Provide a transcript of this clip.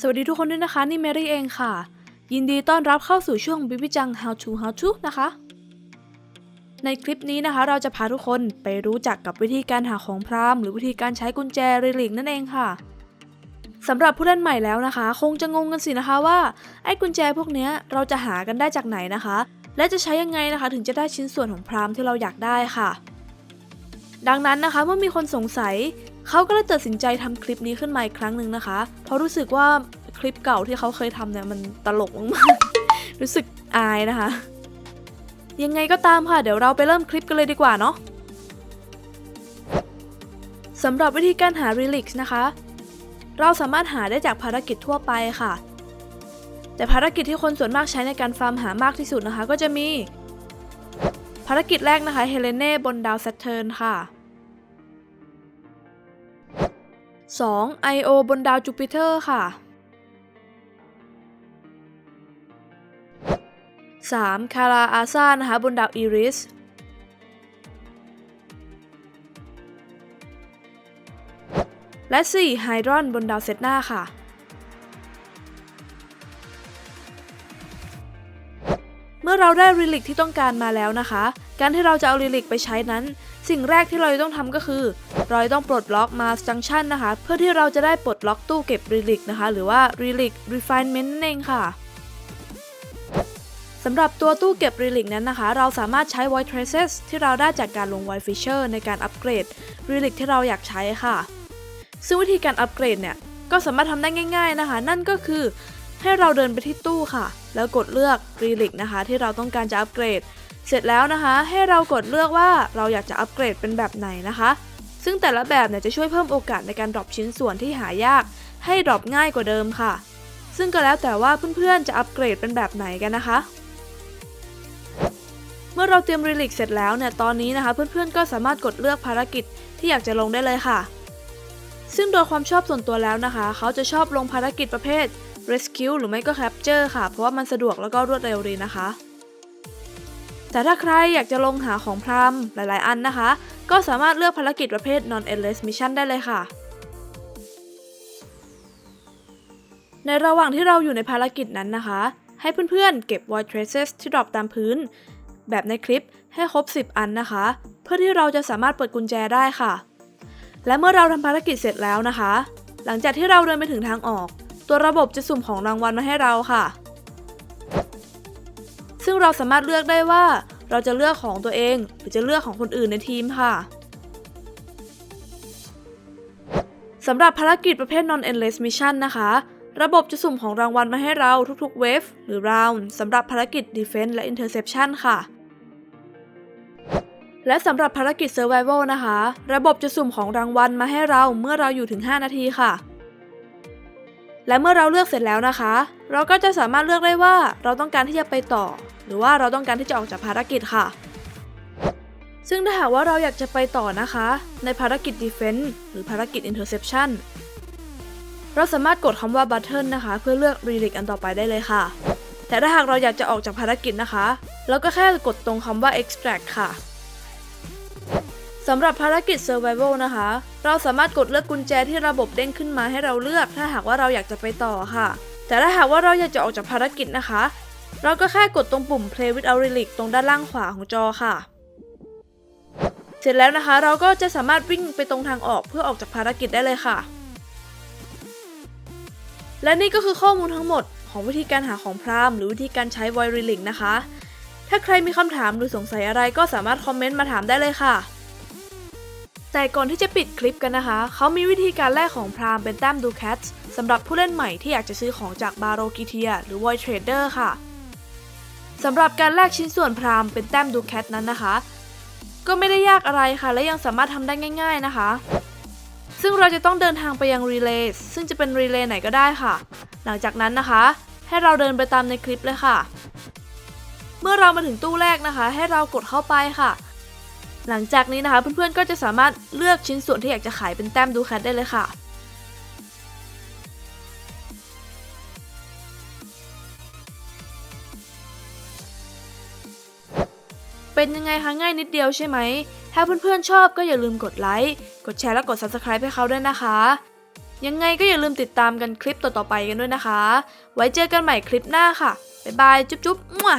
สวัสดีทุกคนด้วยนะคะ นี่เมรี่เองค่ะ ยินดีต้อนรับเข้าสู่ช่วงบิบิจัง How to How to นะคะ ในคลิปนี้นะคะ เราจะพาทุกคนไปรู้จักกับวิธีการหาของพรามหรือวิธีการใช้กุญแจรีลิกนั่นเองค่ะสำหรับผู้เล่นใหม่แล้วนะคะ คงจะงงกันสินะคะว่า ไอ้กุญแจพวกนี้เราจะหากันได้จากไหนนะคะ และจะใช้ยังไงนะคะ ถึงจะได้ชิ้นส่วนของพรามที่เราอยากได้ค่ะ ดังนั้นนะคะเมื่อมีคนสงสัย เขาก็เลยตัดสินใจทำคลิปนี้ขึ้นมาอีกครั้งหนึ่งนะคะ เพราะรู้สึกว่าคลิปเก่าที่เขาเคยทำเนี่ยมันตลกมากๆรู้สึกอายนะคะ ยังไงก็ตามค่ะ เดี๋ยวเราไปเริ่มคลิปกันเลยดีกว่าเนาะสำหรับวิธีการหา Relix นะคะ เราสามารถหาได้จากภารกิจทั่วไปค่ะ แต่ภารกิจที่คนส่วนมากใช้ในการฟาร์มหามากที่สุดนะคะ ก็จะมี ภารกิจแรกนะคะเฮเลเน่บนดาวแซตเทิร์นค่ะ 2. I.O. บนดาวจูปิเตอร์ค่ะ 3. คาราอาซานะคะบนดาวอีริส และ 4. ไฮดรอนบนดาวเซตนาค่ะ เมื่อเราได้รีลิกที่ต้องการมาแล้วนะคะ การที่เราจะเอารีลิกไปใช้นั้น สิ่งแรกที่เราต้องทำก็คือ เราต้องปลดล็อกมาจังชันนะคะ เพื่อที่เราจะได้ปลดล็อกตู้เก็บรีลิกนะคะ หรือว่า relic refinement นั่นเองค่ะสำหรับตัวตู้เก็บ relic นั้นนะคะ เราสามารถใช้ void traces ที่เราได้จากการลง void feature ในการอัปเกรด relic ที่เราอยากใช้ค่ะ ซึ่งวิธีการอัปเกรดเนี่ยก็สามารถทำได้ง่าย ๆนะคะ นั่นก็คือให้เราเดินไปที่ตู้ค่ะ แล้วกดเลือก relic นะคะ ที่เราต้องการจะอัปเกรด เสร็จแล้วนะคะ ให้เรากดเลือกว่าเราอยากจะอัปเกรดเป็นแบบไหนนะคะ ซึ่งแต่ละแบบเนี่ยจะช่วยเพิ่มโอกาสในการดรอปชิ้นส่วนที่หายาก ให้ดรอปง่ายกว่าเดิมค่ะ ซึ่งก็แล้วแต่ว่าเพื่อนๆจะอัปเกรดเป็นแบบไหนกันนะคะ เมื่อเราเตรียมรีลิกเสร็จแล้วเนี่ยตอนนี้นะคะ เพื่อนๆก็สามารถกดเลือกภารกิจที่อยากจะลงได้เลยค่ะ ซึ่งโดยความชอบส่วนตัวแล้วนะคะ เขาจะชอบลงภารกิจประเภท rescue หรือไม่ก็ capture ค่ะ เพราะว่ามันสะดวกแล้วก็รวดเร็วดีนะคะ แต่ถ้าใครอยากจะลงหาของพรามหลายๆ อันนะคะ ก็สามารถเลือกภารกิจประเภท non endless mission ได้เลยค่ะ ในระหว่างที่เราอยู่ในภารกิจนั้นนะคะ ให้เพื่อนๆ เก็บ void traces ที่ดรอปตามพื้น แบบในคลิปให้ครบ 10 อันนะคะ เพื่อที่เราจะสามารถเปิดกุญแจได้ค่ะ และเมื่อเราทำภารกิจเสร็จแล้วนะคะ หลังจากที่เราเดินไปถึงทางออก ตัวระบบจะสุ่มของรางวัลมาให้เราค่ะ ซึ่งเราสามารถเลือกได้ว่า เราจะเลือกของตัวเอง หรือจะเลือกของคนอื่นในทีมค่ะสำหรับภารกิจประเภท non endless mission นะคะ ระบบจะสุ่มของรางวัลมาให้เราทุกๆ wave หรือ round สำหรับภารกิจ defense และ interception ค่ะและสำหรับภารกิจ survival นะคะ ระบบจะสุ่มของรางวัลมาให้เราเมื่อเราอยู่ถึง 5 นาทีค่ะ และเมื่อเราเลือกเสร็จแล้วนะคะ เราก็จะสามารถเลือกได้ว่าเราต้องการที่จะไปต่อ หรือว่าเราต้องการที่จะออกจากภารกิจค่ะ ซึ่งถ้าหากว่าเราอยากจะไปต่อนะคะ ในภารกิจ defense หรือภารกิจ interception เราสามารถกดคำว่า button นะคะ เพื่อเลือก relic อันต่อไปได้เลยค่ะ แต่ถ้าหากเราอยากจะออกจากภารกิจนะคะ เราก็แค่กดตรงคำว่า extract ค่ะ สำหรับภารกิจ Survival นะคะ เราสามารถกดเลือกกุญแจที่ระบบเด้งขึ้นมาให้เราเลือก ถ้าหากว่าเราอยากจะไปต่อค่ะ แต่ถ้าหากว่าเราอยากจะออกจากภารกิจนะคะ เราก็แค่กดตรงปุ่ม Play without relic ตรงด้านล่างขวาของจอค่ะ เสร็จแล้วนะคะ เราก็จะสามารถวิ่งไปตรงทางออกเพื่อออกจากภารกิจได้เลยค่ะ และนี่ก็คือข้อมูลทั้งหมดของวิธีการหาของพรามหรือวิธีการใช้ Void Relic นะคะ ถ้าใครมีคำถามหรือสงสัยอะไรก็สามารถคอมเมนต์มาถามได้เลยค่ะ แต่ก่อนที่จะปิดคลิปกันนะคะ เขามีวิธีการแลกของพรามเป็นแต้มดูแคทสำหรับผู้เล่นใหม่ที่อยากจะซื้อของจากบาโรกิเทียหรือ Void Trader ค่ะสำหรับการแลกชิ้นส่วนพรามเป็นแต้มดูแคทนั้นนะคะ ก็ไม่ได้ยากอะไรค่ะ และยังสามารถทำได้ง่าย ๆนะคะ ซึ่งเราจะต้องเดินทางไปยังรีเลย์ซึ่งจะเป็นรีเลย์ไหนก็ได้ค่ะ หลังจากนั้นนะคะ ให้เราเดินไปตามในคลิปเลยค่ะ เมื่อเรามาถึงตู้แรกนะคะ ให้เรากดเข้าไปค่ะ หลังจากนี้นะคะเพื่อนๆก็จะสามารถเลือกชิ้นส่วนที่อยากจะขายเป็นแต้มดูแคทได้เลยค่ะเป็นยังไงคะง่ายนิดเดียวใช่ไหม ถ้าเพื่อนๆชอบก็อย่าลืมกดไลค์ กดแชร์และกด Subscribe ให้เขาด้วยนะคะ ยังไงก็อย่าลืมติดตามกันคลิปต่อๆไปกันด้วยนะคะ ไว้เจอกันใหม่คลิปหน้าค่ะ บ๊ายบาย จุ๊บๆมั่ว